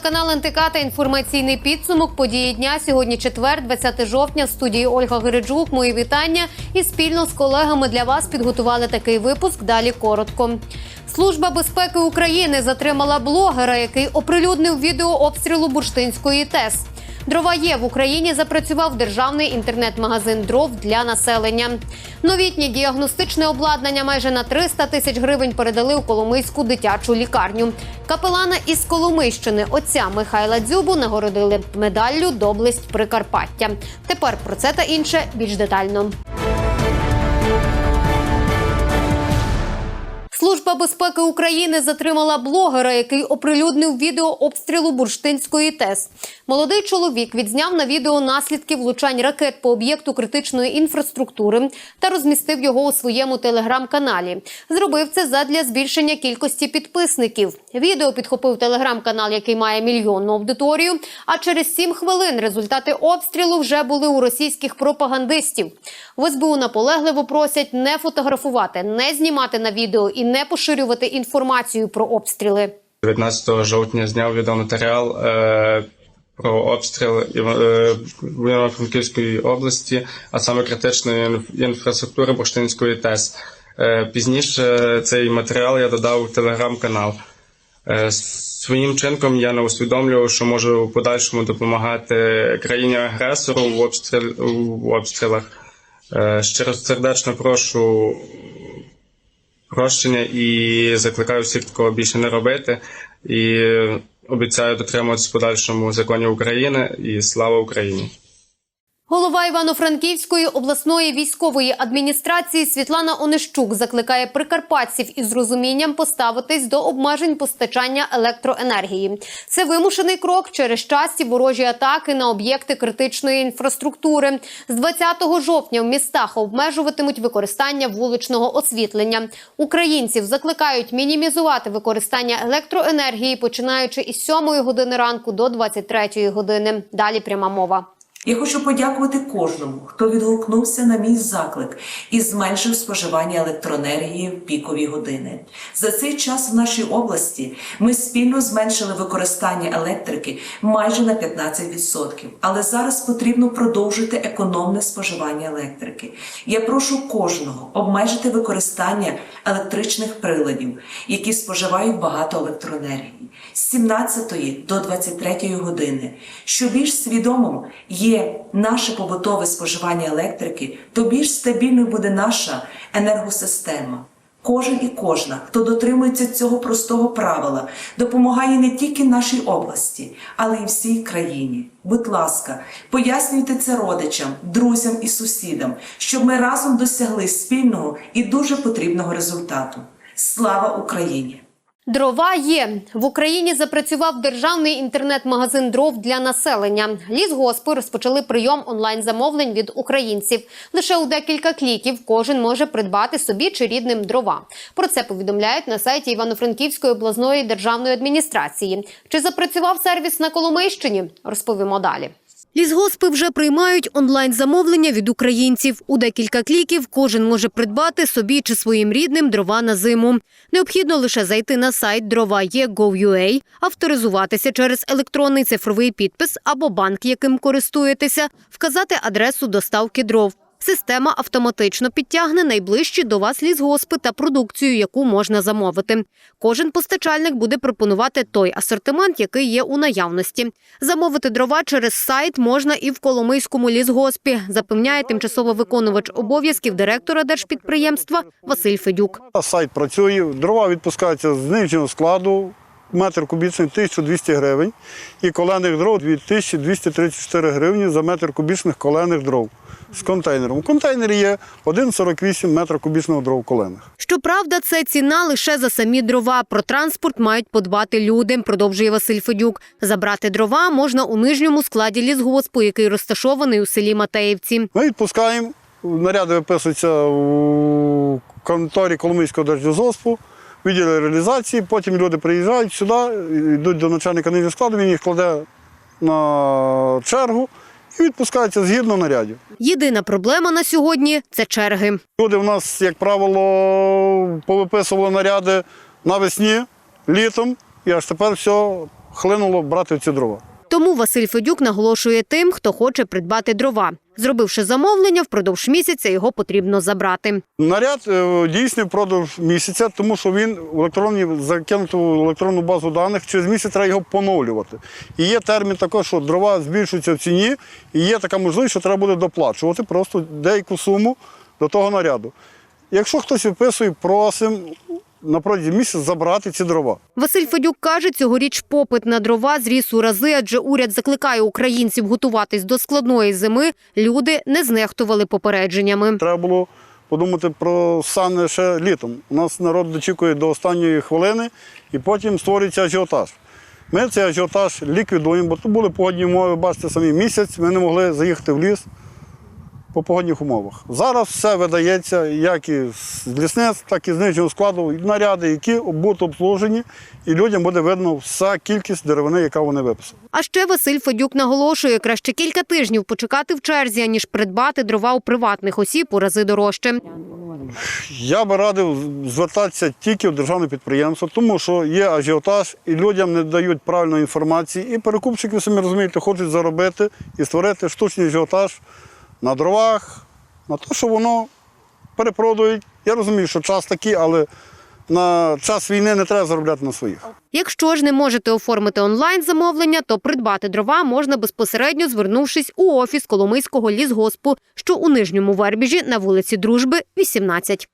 Телеканал НТК та інформаційний підсумок події дня. Сьогодні четвер, 20 жовтня. В студії Ольга Гереджук. Мої вітання і спільно з колегами для вас підготували такий випуск. Далі коротко. Служба безпеки України затримала блогера, який оприлюднив відео обстрілу бурштинської ТЕС. Дрова є в Україні запрацював державний інтернет-магазин дров для населення. Новітнє діагностичне обладнання майже на 300 тисяч гривень передали у Коломийську дитячу лікарню. Капелана із Коломийщини отця Михайла Дзюбу нагородили медаллю Доблесть Прикарпаття. Тепер про це та інше більш детально. Служба безпеки України затримала блогера, який оприлюднив відео обстрілу бурштинської ТЕС. Молодий чоловік відзняв на відео наслідки влучань ракет по об'єкту критичної інфраструктури та розмістив його у своєму телеграм-каналі. Зробив це задля збільшення кількості підписників. Відео підхопив телеграм-канал, який має мільйонну аудиторію. А через сім хвилин результати обстрілу вже були у російських пропагандистів. В СБУ наполегливо просять не фотографувати, не знімати на відео і не поширювати інформацію про обстріли. 19 жовтня зняв відеоматеріал е, про обстріл е, Івано-Франківської області, а саме критичної інф- інфраструктури Бурштинської ТЕС. Е, пізніше цей матеріал я додав у телеграм-канал. Е, Своїм чинком я не усвідомлював, що можу в подальшому допомагати країні-агресору в, обстріл, в обстрілах. Е, Щиро сердечно прошу прощення і закликаю всіх такого більше не робити. І обіцяю дотримуватись подальшому законів України і слава Україні. Голова Івано-Франківської обласної військової адміністрації Світлана Онищук закликає прикарпатців із розумінням поставитись до обмежень постачання електроенергії. Це вимушений крок через часті ворожі атаки на об'єкти критичної інфраструктури. З 20 жовтня в містах обмежуватимуть використання вуличного освітлення. Українців закликають мінімізувати використання електроенергії, починаючи із 7 години ранку до 23 години. Далі пряма мова. Я хочу подякувати кожному, хто відгукнувся на мій заклик і зменшив споживання електроенергії в пікові години. За цей час в нашій області ми спільно зменшили використання електрики майже на 15%. Але зараз потрібно продовжити економне споживання електрики. Я прошу кожного обмежити використання електричних приладів, які споживають багато електроенергії з 17 до 23 години. Що більш свідомим є наше побутове споживання електрики, то більш стабільною буде наша енергосистема. Кожен і кожна, хто дотримується цього простого правила, допомагає не тільки нашій області, але й всій країні. Будь ласка, пояснюйте це родичам, друзям і сусідам, щоб ми разом досягли спільного і дуже потрібного результату. Слава Україні! Дрова є в Україні. Запрацював державний інтернет-магазин дров для населення. Лісгоспи розпочали прийом онлайн-замовлень від українців. Лише у декілька кліків кожен може придбати собі чи рідним дрова. Про це повідомляють на сайті Івано-Франківської обласної державної адміністрації. Чи запрацював сервіс на Коломийщині? Розповімо далі. Лісгоспи вже приймають онлайн-замовлення від українців. У декілька кліків кожен може придбати собі чи своїм рідним дрова на зиму. Необхідно лише зайти на сайт дрова.є.gov.ua, авторизуватися через електронний цифровий підпис або банк, яким користуєтеся, вказати адресу доставки дров. Система автоматично підтягне найближчі до вас лісгоспи та продукцію, яку можна замовити. Кожен постачальник буде пропонувати той асортимент, який є у наявності. Замовити дрова через сайт можна і в Коломийському лісгоспі, запевняє тимчасово виконувач обов'язків директора держпідприємства Василь Федюк. Сайт працює, дрова відпускаються з нижнього складу метр кубічний 1200 гривень і колених дров 2234 гривні за метр кубічних колених дров з контейнером. У контейнері є 1,48 метра кубічного дров колених. Щоправда, це ціна лише за самі дрова. Про транспорт мають подбати люди, продовжує Василь Федюк. Забрати дрова можна у нижньому складі лісгоспу, який розташований у селі Матеївці. Ми відпускаємо, наряди виписуються у конторі Коломийського держлізоспу, відділі реалізації, потім люди приїжджають сюди, йдуть до начальника нижнього складу, він їх кладе на чергу і відпускаються згідно нарядів. Єдина проблема на сьогодні це черги. Люди в нас, як правило, повиписували наряди навесні, літом, і аж тепер все хлинуло брати ці дрова. Тому Василь Федюк наголошує тим, хто хоче придбати дрова. Зробивши замовлення, впродовж місяця його потрібно забрати. Наряд е, дійсний впродовж місяця, тому що він в електронній закинуту в електронну базу даних. Через місяць треба його поновлювати. І є термін також, що дрова збільшуються в ціні, і є така можливість, що треба буде доплачувати просто деяку суму до того наряду. Якщо хтось виписує, просимо на протязі місяця забрати ці дрова. Василь Федюк каже, цьогоріч попит на дрова зріс у рази, адже уряд закликає українців готуватись до складної зими. Люди не знехтували попередженнями. Треба було подумати про сани ще літом. У нас народ дочікує до останньої хвилини і потім створюється ажіотаж. Ми цей ажіотаж ліквідуємо, бо тут були погодні умови, бачите, самі місяць, ми не могли заїхати в ліс по погодних умовах. Зараз все видається, як і з лісниць, так і з нижнього складу, і наряди, які будуть обслужені, і людям буде видно вся кількість деревини, яка вони виписали. А ще Василь Федюк наголошує, краще кілька тижнів почекати в черзі, аніж придбати дрова у приватних осіб у рази дорожче. Я би радив звертатися тільки в державне підприємство, тому що є ажіотаж, і людям не дають правильної інформації. І перекупщики, самі розумієте, хочуть заробити і створити штучний ажіотаж на дровах, на те, що воно перепродають. Я розумію, що час такий, але на час війни не треба заробляти на своїх. Якщо ж не можете оформити онлайн замовлення, то придбати дрова можна безпосередньо звернувшись у офіс Коломийського лісгоспу, що у нижньому Вербіжі на вулиці Дружби, 18.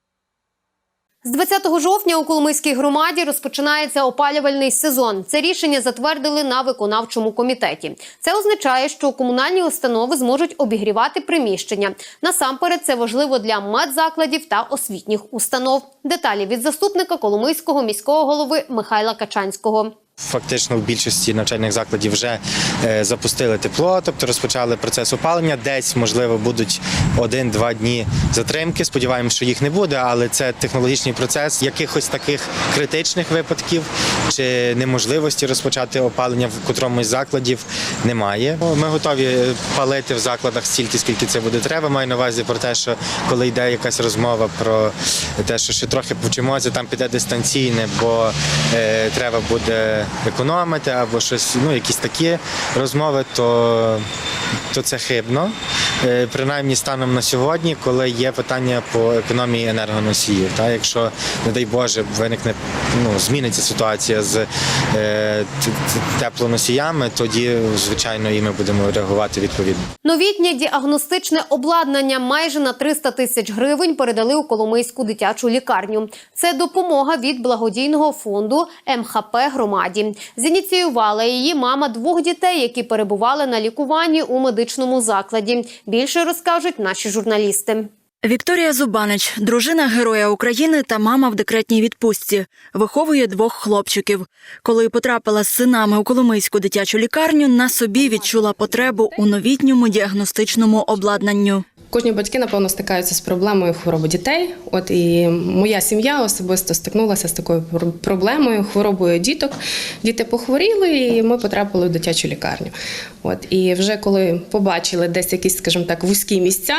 З 20 жовтня у Коломийській громаді розпочинається опалювальний сезон. Це рішення затвердили на виконавчому комітеті. Це означає, що комунальні установи зможуть обігрівати приміщення. Насамперед, це важливо для медзакладів та освітніх установ. Деталі від заступника Коломийського міського голови Михайла Качанського. Фактично в більшості навчальних закладів вже е, запустили тепло, тобто розпочали процес опалення. Десь, можливо, будуть один-два дні затримки. Сподіваємося, що їх не буде, але це технологічний процес. Якихось таких критичних випадків чи неможливості розпочати опалення в котромусь закладів немає. Ми готові палити в закладах стільки, скільки це буде треба. Маю на увазі про те, що коли йде якась розмова про те, що ще трохи повчимося, там піде дистанційне, бо е, треба буде економити або щось, ну якісь такі розмови, то, то це хибно. Е, принаймні станом на сьогодні, коли є питання по економії енергоносіїв. Та якщо, не дай Боже, виникне ну, зміниться ситуація з е, теплоносіями, тоді звичайно і ми будемо реагувати відповідно. Новітнє діагностичне обладнання майже на 300 тисяч гривень передали у Коломийську дитячу лікарню. Це допомога від благодійного фонду МХП громаді. Зініціювала її мама двох дітей, які перебували на лікуванні у медичному закладі. Більше розкажуть наші журналісти. Вікторія Зубанич, дружина Героя України та мама в декретній відпустці, виховує двох хлопчиків. Коли потрапила з синами у Коломийську дитячу лікарню, на собі відчула потребу у новітньому діагностичному обладнанню. Кожні батьки, напевно, стикаються з проблемою хвороби дітей. От і моя сім'я особисто стикнулася з такою проблемою, хворобою діток. Діти похворіли, і ми потрапили в дитячу лікарню. От і вже коли побачили десь якісь, скажімо так, вузькі місця,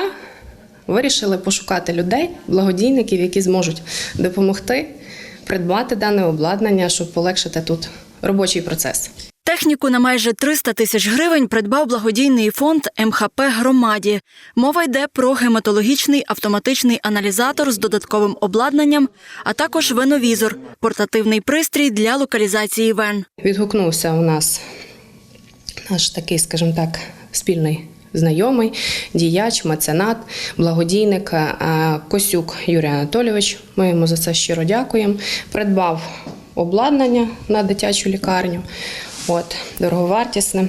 вирішили пошукати людей, благодійників, які зможуть допомогти придбати дане обладнання, щоб полегшити тут робочий процес. Техніку на майже 300 тисяч гривень придбав благодійний фонд МХП громаді. Мова йде про гематологічний автоматичний аналізатор з додатковим обладнанням, а також веновізор портативний пристрій для локалізації вен. Відгукнувся у нас наш такий, скажімо так, спільний знайомий, діяч, меценат, благодійник е, Косюк Юрій Анатолійович. Ми йому за це щиро дякуємо. Придбав обладнання на дитячу лікарню, от, дороговартісне,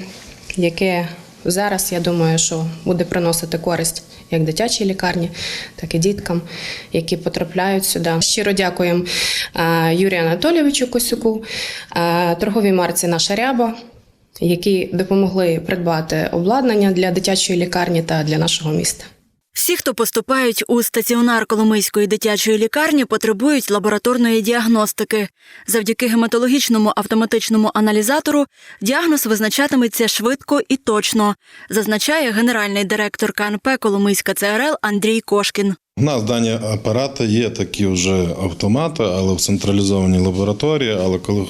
яке зараз, я думаю, що буде приносити користь як дитячій лікарні, так і діткам, які потрапляють сюди. Щиро дякуємо Юрію Анатолійовичу Косюку, торговій марці Наша ряба, які допомогли придбати обладнання для дитячої лікарні та для нашого міста. Всі, хто поступають у стаціонар Коломийської дитячої лікарні, потребують лабораторної діагностики. Завдяки гематологічному автоматичному аналізатору діагноз визначатиметься швидко і точно, зазначає генеральний директор КНП Коломийська ЦРЛ Андрій Кошкін. У нас дані апарати є такі вже автомати, але в централізованій лабораторії. Але коли е,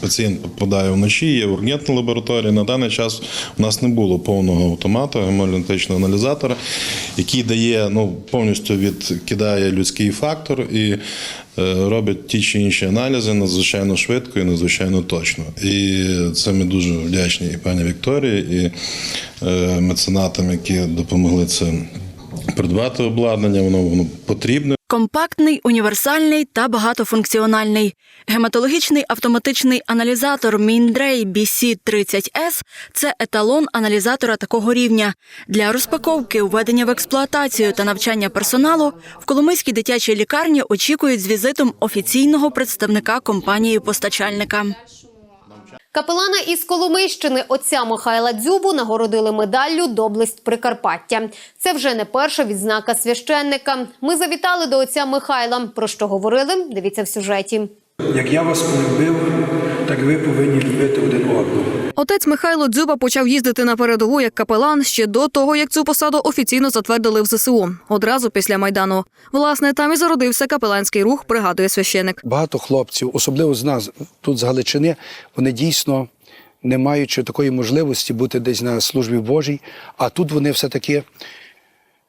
пацієнт попадає вночі, є ургентна лабораторія. На даний час у нас не було повного автомату, гемолінтичного аналізатора, який дає ну повністю відкидає людський фактор і е, робить ті чи інші аналізи надзвичайно швидко і надзвичайно точно. І це ми дуже вдячні і пані Вікторії, і е, меценатам, які допомогли це придбати обладнання, воно, воно потрібне. Компактний, універсальний та багатофункціональний. Гематологічний автоматичний аналізатор Mindray BC30S – це еталон аналізатора такого рівня. Для розпаковки, введення в експлуатацію та навчання персоналу в Коломийській дитячій лікарні очікують з візитом офіційного представника компанії-постачальника. Капелана із Коломийщини отця Михайла Дзюбу нагородили медаллю Доблесть Прикарпаття. Це вже не перша відзнака священника. Ми завітали до отця Михайла. Про що говорили? Дивіться в сюжеті. Як я вас полюбив, так ви повинні любити один одного. Отець Михайло Дзюба почав їздити на передову як капелан ще до того, як цю посаду офіційно затвердили в ЗСУ. Одразу після майдану. Власне, там і зародився капеланський рух, пригадує священик. Багато хлопців, особливо з нас тут з Галичини, вони дійсно не маючи такої можливості бути десь на службі Божій, а тут вони все-таки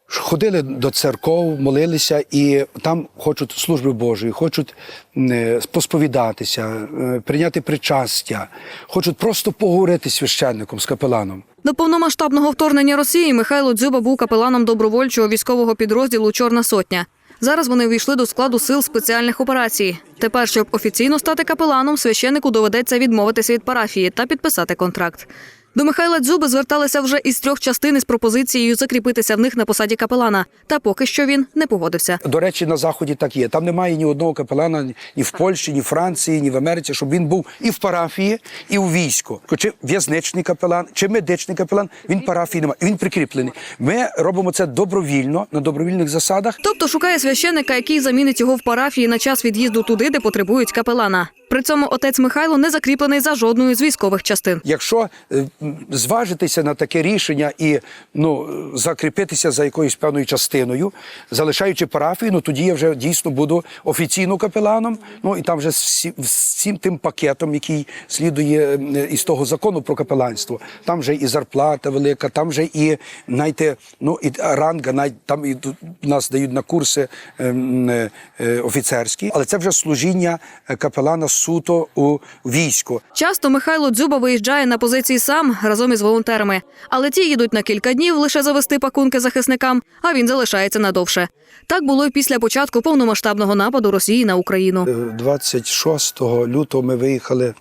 ходили до церков, молилися і там хочуть служби Божої, хочуть е, посповідатися, е, прийняти причастя, хочуть просто поговорити з священником, з капеланом. До повномасштабного вторгнення Росії Михайло Дзюба був капеланом добровольчого військового підрозділу Чорна сотня. Зараз вони увійшли до складу сил спеціальних операцій. Тепер, щоб офіційно стати капеланом, священику доведеться відмовитися від парафії та підписати контракт. До Михайла Дзюби зверталися вже із трьох частин із пропозицією закріпитися в них на посаді капелана. Та поки що він не погодився. До речі, на заході так є. Там немає ні одного капелана ні в Польщі, ні в Франції, ні в Америці, щоб він був і в парафії, і у війську. Чи в'язничний капелан, чи медичний капелан. Він парафії немає. Він прикріплений. Ми робимо це добровільно на добровільних засадах. Тобто шукає священика, який замінить його в парафії на час від'їзду туди, де потребують капелана. При цьому отець Михайло не закріплений за жодною з військових частин. Якщо е, зважитися на таке рішення і ну закріпитися за якоюсь певною частиною, залишаючи парафію, ну тоді я вже дійсно буду офіційно капеланом. Ну і там вже з всі- всім тим пакетом, який слідує із того закону про капеланство. Там вже і зарплата велика, там вже і знаєте, ну і ранга, навіть там і нас дають на курси ем, е, е, офіцерські, але це вже служіння е, капелана суто у війську. Часто Михайло Дзюба виїжджає на позиції сам разом із волонтерами, але ті їдуть на кілька днів лише завести пакунки захисникам, а він залишається надовше. Так було й після початку повномасштабного нападу Росії на Україну. Е, 26 лютого ми виїхали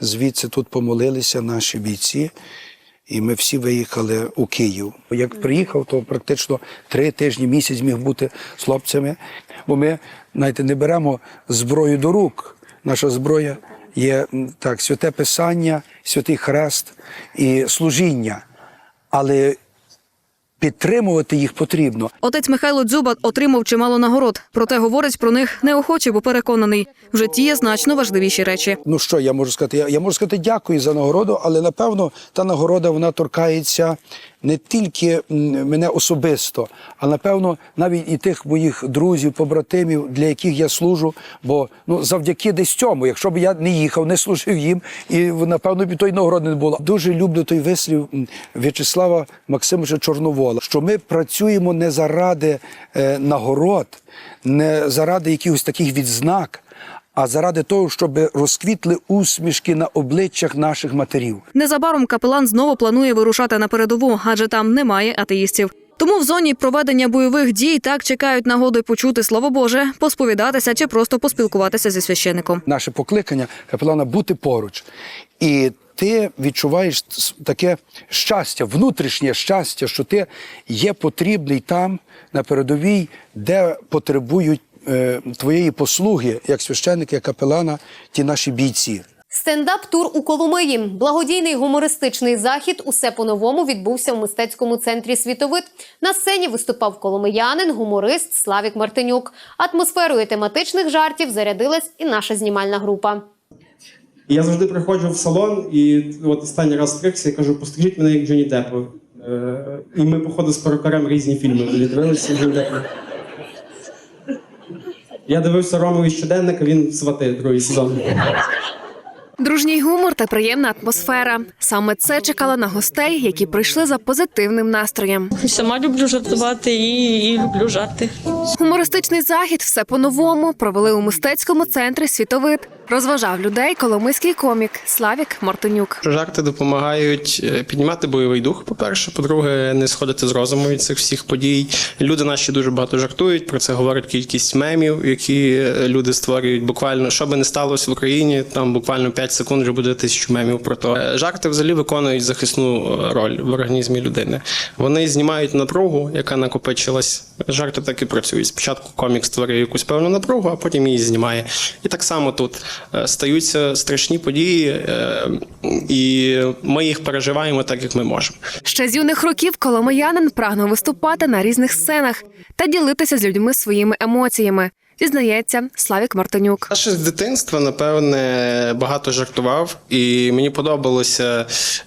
звідси, тут помолилися наші бійці, і ми всі виїхали у Київ. Як приїхав, то практично три тижні, місяць міг бути з хлопцями. Бо ми, знаєте, не беремо зброю до рук. Наша зброя є так, святе Писання, святий хрест і служіння. Але підтримувати їх потрібно. Отець Михайло Дзюба отримав чимало нагород, проте говорить про них неохоче, бо переконаний, в житті є значно важливіші речі. Ну що я можу сказати? Я, я можу сказати дякую за нагороду, але напевно та нагорода вона торкається не тільки мене особисто, а напевно навіть і тих моїх друзів, побратимів, для яких я служу. Бо ну завдяки десь цьому, якщо б я не їхав, не служив їм, і напевно б і тої нагороди не було. Дуже люблю той вислів В'ячеслава Максимовича Чорновола, що ми працюємо не заради е, нагород, не заради якихось таких відзнак а заради того, щоб розквітли усмішки на обличчях наших матерів. Незабаром капелан знову планує вирушати на передову, адже там немає атеїстів. Тому в зоні проведення бойових дій так чекають нагоди почути слово Боже, посповідатися чи просто поспілкуватися зі священником. Наше покликання капелана бути поруч. І ти відчуваєш таке щастя, внутрішнє щастя, що ти є потрібний там, на передовій, де потребують твоєї послуги, як священника, як капелана, ті наші бійці. Стендап-тур у Коломиї. Благодійний гумористичний захід усе по-новому відбувся в мистецькому центрі Світовид. На сцені виступав коломиянин, гуморист Славік Мартинюк. Атмосферою тематичних жартів зарядилась і наша знімальна група. Я завжди приходжу в салон, і от останній раз стригся і кажу, пострижіть мене як Джонні Деппа. Е, і ми, походу, з перукарем різні фільми дивилися. Я дивився Ромові щоденника, він свати другий сезон. Дружній гумор та приємна атмосфера. Саме це чекала на гостей, які прийшли за позитивним настроєм. Сама люблю жартувати і, і люблю жарти. Гумористичний захід все по-новому провели у мистецькому центрі Світовид. Розважав людей коломийський комік Славік Мартинюк. Жарти допомагають е, піднімати бойовий дух, по-перше. По-друге, не сходити з розуму від цих всіх подій. Люди наші дуже багато жартують. Про це говорить кількість мемів, які е, люди створюють. Буквально, що би не сталося в Україні, там буквально 5 секунд вже буде тисячу мемів про то. Е, Жарти взагалі виконують захисну е, роль в організмі людини. Вони знімають напругу, яка накопичилась. Жарти так і працюють. Спочатку комік створює якусь певну напругу, а потім її знімає. І так само тут Е, стаються страшні події, і ми їх переживаємо так, як ми можемо. Ще з юних років коломиянин прагнув виступати на різних сценах та ділитися з людьми своїми емоціями. Зізнається Славік Мартинюк. Ще з дитинства, напевне, багато жартував, і мені подобалося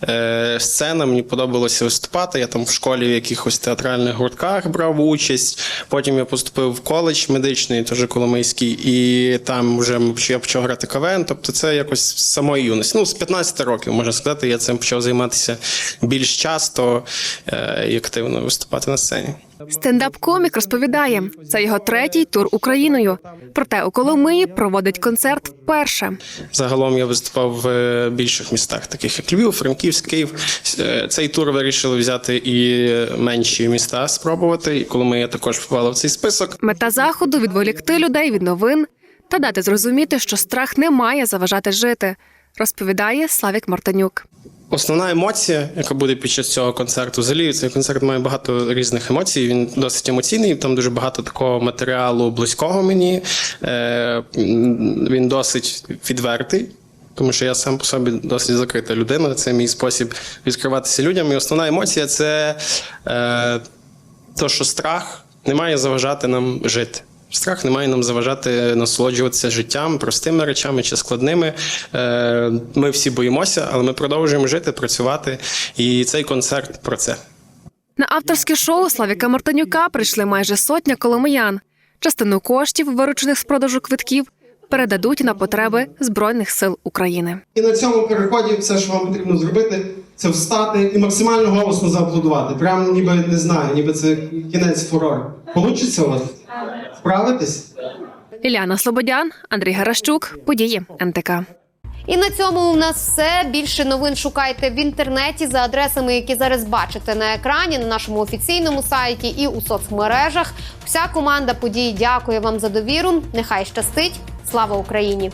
е, сцена, мені подобалося виступати. Я там в школі в якихось театральних гуртках брав участь. Потім я поступив в коледж медичний, теж Коломийський, і там вже я почав грати КВН. Тобто це якось з самої юності. Ну, з 15 років, можна сказати, я цим почав займатися більш часто е, і активно виступати на сцені. Стендап-комік розповідає, це його третій тур Україною. Проте у Коломиї проводить концерт вперше. Загалом я виступав в е, більших містах, таких як Львів, Франківськ, Київ. Е, Цей тур вирішили взяти і менші міста спробувати. І коли ми я також попала в цей список. Мета заходу відволікти людей від новин та дати зрозуміти, що страх не має заважати жити, розповідає Славік Мартинюк. Основна емоція, яка буде під час цього концерту, взагалі цей концерт має багато різних емоцій. Він досить емоційний. Там дуже багато такого матеріалу близького мені. Е, Він досить відвертий. Тому що я сам по собі досить закрита людина. Це мій спосіб відкриватися людям. І основна емоція це е, то, що страх не має заважати нам жити. Страх не має нам заважати насолоджуватися життям, простими речами чи складними. Е, Ми всі боїмося, але ми продовжуємо жити, працювати. І цей концерт про це. На авторське шоу Славіка Мартинюка прийшли майже сотня коломиян. Частину коштів, виручених з продажу квитків, передадуть на потреби Збройних сил України. І на цьому переході все, що вам потрібно зробити, це встати і максимально голосно зааплодувати. Прямо ніби не знаю, ніби це кінець фурору. Получиться у вас? Справитись? Іляна Слободян, Андрій Гаращук, події НТК. І на цьому у нас все. Більше новин шукайте в інтернеті за адресами, які зараз бачите на екрані, на нашому офіційному сайті і у соцмережах. Вся команда подій дякує вам за довіру. Нехай щастить. Слава Україні!